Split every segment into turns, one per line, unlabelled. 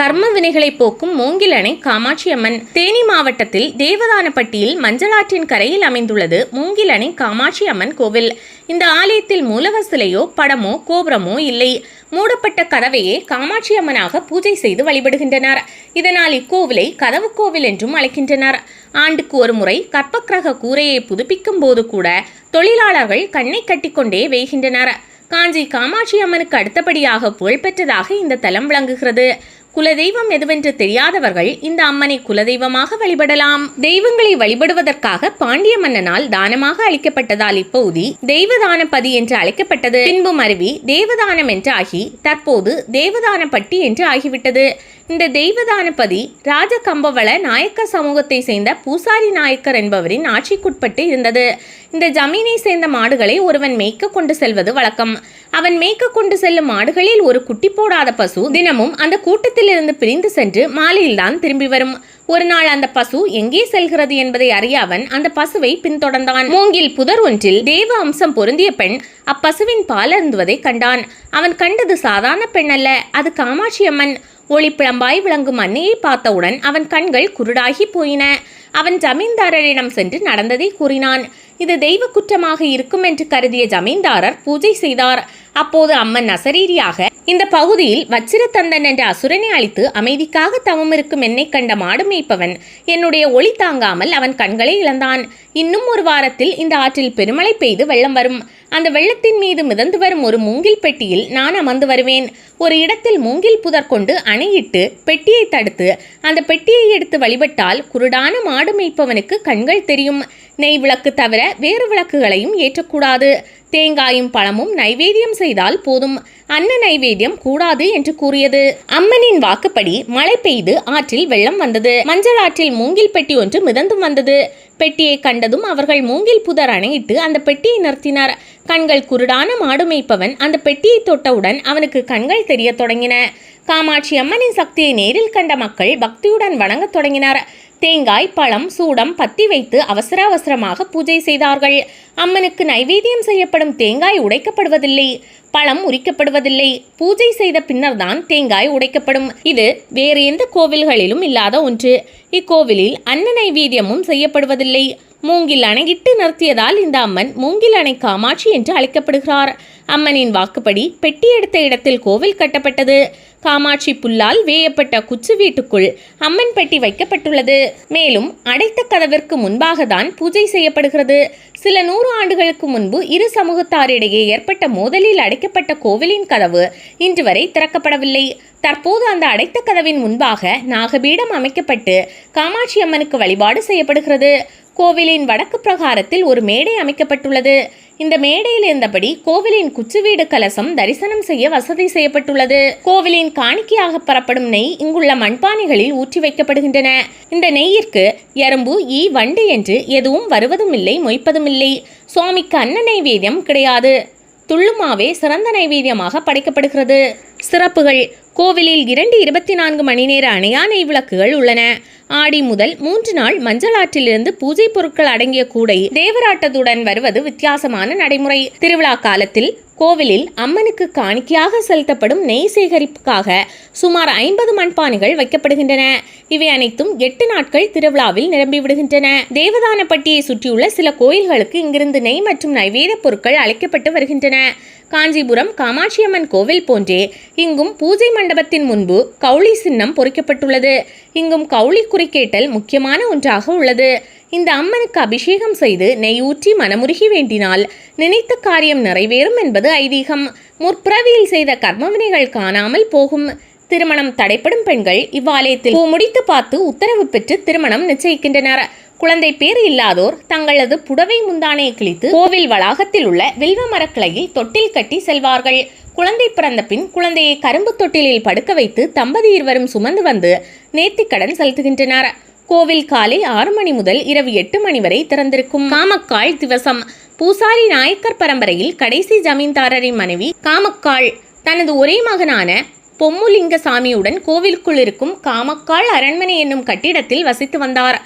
கர்ம வினைகளை போக்கும் மூங்கிலணை காமாட்சி அம்மன். தேனி மாவட்டத்தில் தேவதானப்பட்டியில் மஞ்சளாற்றின் கரையில் அமைந்துள்ளது மூங்கிலணை காமாட்சி அம்மன் கோவில். இந்த ஆலயத்தில் மூலவர் சிலையோ படமோ கோபுரமோ இல்லை. மூடப்பட்ட கதவையே காமாட்சி அம்மனாக பூஜை செய்து வழிபடுகின்றனர். இதனால் இக்கோவிலை கதவு கோவில் என்றும் அழைக்கின்றனர். ஆண்டுக்கு ஒரு முறை கற்பக்கிரக கூரையை புதுப்பிக்கும் போது கூட தொழிலாளர்கள் கண்ணை கட்டிக்கொண்டே வேகின்றனர் காஞ்சி காமாட்சி அம்மனுக்கு அடுத்தபடியாக புகழ்பெற்றதாக இந்த தலம் விளங்குகிறது. குலதெய்வம் எதுவென்று தெரியாதவர்கள் இந்த அம்மனை குலதெய்வமாக வழிபடலாம். தெய்வங்களை வழிபடுவதற்காக பாண்டிய மன்னனால் தானமாக அளிக்கப்பட்டதால் இப்பகுதி தெய்வதானப்பதி என்று அழைக்கப்பட்டது. பின்பு மருவி தேவதானம் என்று ஆகி தற்போது தேவதானப்பட்டி என்று ஆகிவிட்டது. இந்த தெய்வதானபதி ராஜகம்பவள நாயக்க சமூகத்தை சேர்ந்த பூசாரி நாயக்கர் என்பவரின் ஆட்சிக்குட்பட்டு இருந்தது. இந்த ஜமீனை சேர்ந்த மாடுகளை ஒருவன் மேய்க்க கொண்டு செல்வது வழக்கம். அவன் மேய்க்க கொண்டு செல்லும் மாடுகளில் ஒரு குட்டி போடாத பசு தினமும் அந்த கூட்டத்திலிருந்து பிரிந்து சென்று மாலையில்தான் திரும்பி வரும். ஒரு நாள் அந்த பசு எங்கே செல்கிறது என்பதை அறிய அவன் அந்த பசுவை பின்தொடர்ந்தான். மூங்கில் புதர் ஒன்றில் தேவ அம்சம் பொருந்திய பெண் அப்பசுவின் பால் அருந்துவதை கண்டான். அவன் கண்டது சாதாரண பெண் அல்ல அது காமாட்சி அம்மன். ஒளிப்பிழம்பாய் விளங்கும் அன்னையை பார்த்தவுடன் அவன் கண்கள் குருடாகி போயின. அவன் ஜமீன்தாரரிடம் சென்று நடந்ததை கூறினான். இது தெய்வ குற்றமாக இருக்கும் என்று கருதிய ஜமீன்தாரர் பூஜை செய்தார். அப்போது அம்மன் அசரீரியாக இந்த பகுதியில் வச்சிரத்தந்தன் என்ற அசுரனை அழித்து அமைதிக்காக தவம் இருக்கும் என்னை கண்ட மாடு மேய்ப்பவன் என்னுடைய ஒளி தாங்காமல் அவன் கண்களை இழந்தான். இன்னும் ஒரு வாரத்தில் இந்த ஆற்றில் பெருமழை பெய்து வெள்ளம் வரும். அந்த வெள்ளத்தின் மீது மிதந்து வரும் ஒரு மூங்கில் பெட்டியில் நான் அமர்ந்து வருவேன். ஒரு இடத்தில் மூங்கில் புதர் கொண்டு அணையிட்டு பெட்டியை தடுத்து அந்த பெட்டியை எடுத்து வழிபட்டால் குருடான மாடு மேய்ப்பவனுக்கு கண்கள் தெரியும். நெய் விளக்கு தவிர வேறு விளக்குகளையும் ஏற்றக்கூடாது. தேங்காயும் பழமும் நைவேத்தியம் செய்தால் போதும். அன்ன நைவேத்தியம் கூடாது என்று கூறியது. அம்மனின் வாக்குப்படி மழை பெய்து ஆற்றில் வெள்ளம் வந்தது. மஞ்சள் ஆற்றில் மூங்கில் பெட்டி ஒன்று மிதந்தும் வந்தது. பெட்டியை கண்டதும் அவர்கள் மூங்கில் புதர் அணையிட்டு அந்த பெட்டியை நிறுத்தினார். கண்கள் குருடான மாடு மேய்ப்பவன் அந்த பெட்டியை தொட்டவுடன் அவனுக்கு கண்கள் தெரியத் தொடங்கின. காமாட்சி அம்மனின் சக்தியை நேரில் கண்ட மக்கள் பக்தியுடன் வணங்கத் தொடங்கினர். தேங்காய் பழம் சூடம் பத்தி வைத்து அவசர அவசரமாக பூஜை செய்தார்கள். அம்மனுக்கு நைவேத்தியம் செய்யப்படும் தேங்காய் உடைக்கப்படுவதில்லை. பழம் உரிக்கப்படுவதில்லை. பூஜை செய்த பின்னர்தான் தேங்காய் உடைக்கப்படும். இது வேறு எந்த கோவில்களிலும் இல்லாத ஒன்று. இக்கோவிலில் அன்ன நைவேத்தியமும் செய்யப்படுவதில்லை. மூங்கில் அணையிட்டு நிறுத்தியதால் இந்த அம்மன் மூங்கில் அணை காமாட்சி என்று அழைக்கப்படுகிறார். அம்மனின் வாக்குப்படி பெட்டி எடுத்த இடத்தில் கோவில் கட்டப்பட்டது. காமாட்சி புல்லால் வேயப்பட்ட குச்சு வீட்டுக்குள் அம்மன் பெட்டி வைக்கப்பட்டுள்ளது. மேலும் அடைத்த கதவிற்கு முன்பாக தான் பூஜை செய்யப்படுகிறது. சில நூறு ஆண்டுகளுக்கு முன்பு இரு சமூகத்தாரிடையே ஏற்பட்ட மோதலில் அடைக்கப்பட்ட கோவிலின் கதவு இன்று வரை திறக்கப்படவில்லை. தற்போது அந்த அடைத்த கதவின் முன்பாக நாகபீடம் அமைக்கப்பட்டு காமாட்சி அம்மனுக்கு வழிபாடு செய்யப்படுகிறது. கோவிலின் வடக்கு பிரகாரத்தில் ஒரு மேடை அமைக்கப்பட்டுள்ளது. இந்த மேடையில் இருந்தபடி கோவிலின் குச்சுவீடு கலசம் தரிசனம் செய்ய வசதி செய்யப்பட்டுள்ளது. கோவிலின் காணிக்கையாக பெறப்படும் நெய் இங்குள்ள மண்பானைகளில் ஊற்றி வைக்கப்படுகின்றன. இந்த நெய்யிற்கு எறும்பு ஈ வண்டு என்று எதுவும் வருவதும் இல்லை மொய்ப்பதும் இல்லை சுவாமிக்கு அன்ன நைவேத்தியம் கிடையாது. துள்ளுமாவே சிறந்த நைவேத்தியமாக படைக்கப்படுகிறது. சிறப்புகள். கோவிலில் இரண்டு இருபத்தி நான்கு மணி நேர அணையா நெய் விளக்குகள் உள்ளன. ஆடி முதல் மூன்று நாள் மஞ்சள் ஆற்றிலிருந்து பூஜை பொருட்கள் அடங்கிய கூடை தேவராட்டத்துடன் வருவது வித்தியாசமான நடைமுறை. திருவிழா காலத்தில் கோவிலில் அம்மனுக்கு காணிக்கையாக செலுத்தப்படும் நெய் சேகரிப்புக்காக சுமார் ஐம்பது மண்பானைகள் வைக்கப்படுகின்றன. இவை அனைத்தும் எட்டு நாட்கள் திருவிழாவில் நிரம்பிவிடுகின்றன தேவதானப்பட்டியை சுற்றியுள்ள சில கோயில்களுக்கு இங்கிருந்து நெய் மற்றும் நைவேத பொருட்கள் அழைக்கப்பட்டு வருகின்றன. காஞ்சிபுரம் காமாட்சியம்மன் கோவில் போன்றே இங்கும் பூஜை மண்டபத்தின் முன்பு கவுளி சின்னம் பொறிக்கப்பட்டுள்ளது. இங்கும் கவுளி குறிக்கேட்டல் முக்கியமான ஒன்றாக உள்ளது. இந்த அம்மனுக்கு அபிஷேகம் செய்து நெய் ஊற்றி மனமுருகி வேண்டினால் நினைத்த காரியம் நிறைவேறும் என்பது ஐதீகம். முற்பிறவியில் செய்த கர்மவினைகள் காணாமல் போகும். திருமணம் தடைப்படும் பெண்கள் இவ்வாலயத்தில் முடித்து பார்த்து உத்தரவு பெற்று திருமணம் நிச்சயிக்கின்றனர். குழந்தை பேர் இல்லாதோர் தங்களது புடவை முந்தானையை கிழித்து கோவில் வளாகத்தில் உள்ள வில்வ மரக்கிளையில் தொட்டில் கட்டி செல்வார்கள். குழந்தை பிறந்த பின் குழந்தையை கரும்பு தொட்டிலில் படுக்க வைத்து தம்பதி இருவரும் சுமந்து வந்து நேர்த்திக்கடன் செலுத்துகின்றனர். கோவில் காலை ஆறு மணி முதல் இரவு எட்டு மணி வரை திறந்திருக்கும் காமக்கால் திவசம். பூசாரி நாயக்கர் பரம்பரையில் கடைசி ஜமீன்தாரரின் மனைவி காமக்காள் தனது ஒரே மகனான பொம்முலிங்க சாமியுடன் கோவிலுக்குள் இருக்கும் காமக்காள் அரண்மனை என்னும் கட்டிடத்தில் வசித்து வந்தார்.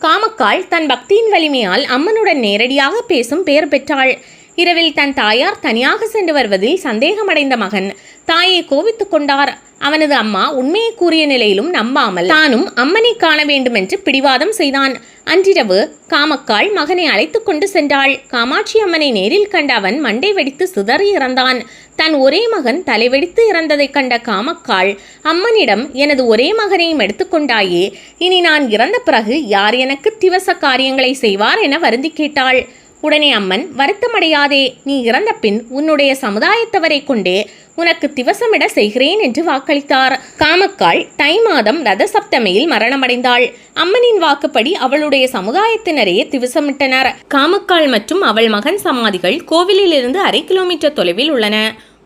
காமக்கால் தன் பக்தியின் வலிமையால் அம்மனுடன் நேரடியாக பேசும் பெயர் பெற்றாள். இரவில் தன் தாயார் தனியாக சென்று வருவதில் சந்தேகமடைந்த மகன் தாயை கோவித்துக் கொண்டார். அவனது அம்மா உண்மையை கூறிய நிலையிலும் நம்பாமல் தானும் அம்மனை காண வேண்டுமென்று பிடிவாதம் செய்தான். அன்றிரவு காமக்காள் மகனை அழைத்து கொண்டு சென்றாள். காமாட்சி அம்மனை நேரில் கண்ட அவன் மண்டை வெடித்து சிதறி இறந்தான். தன் ஒரே மகன் தலைவெடித்து இறந்ததைக் கண்ட காமக்காள் அம்மனிடம் எனது ஒரே மகனையும் எடுத்துக்கொண்டாயே இனி நான் இறந்த பிறகு யார் எனக்கு திவச காரியங்களை செய்வார் என வருந்தி கேட்டாள். உடனே அம்மன் வருத்தமடையாதே நீ இறந்த பின் உன்னுடைய சமுதாயத்தவரை கொண்டே உனக்கு திவசமிட செய்கிறேன் என்று வாக்களித்தார். காமக்கால் தை மாதம் ரத சப்தமியில் மரணமடைந்தாள். அம்மனின் வாக்குப்படி அவளுடைய சமுதாயத்தினரே திவசமிட்டனர். காமக்கால் மற்றும் அவள் மகன் சமாதிகள் கோவிலிலிருந்து அரை கிலோமீட்டர் தொலைவில் உள்ளன.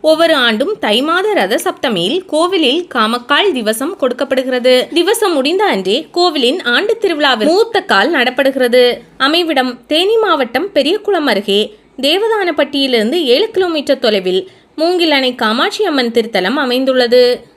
ஒவ்வொரு ஆண்டும் தை மாத ரத சப்தமியில் கோவிலில் காமக்கால் திவசம் கொடுக்கப்படுகிறது. திவசம் முடிந்த அன்றே கோவிலின் ஆண்டு திருவிழாவில் மூத்த கால் நடப்படுகிறது. அமைவிடம் தேனி மாவட்டம் பெரியகுளம் அருகே தேவதானப்பட்டியிலிருந்து ஏழு கிலோமீட்டர் தொலைவில் மூங்கில் அணை காமாட்சி அம்மன் திருத்தலம் அமைந்துள்ளது.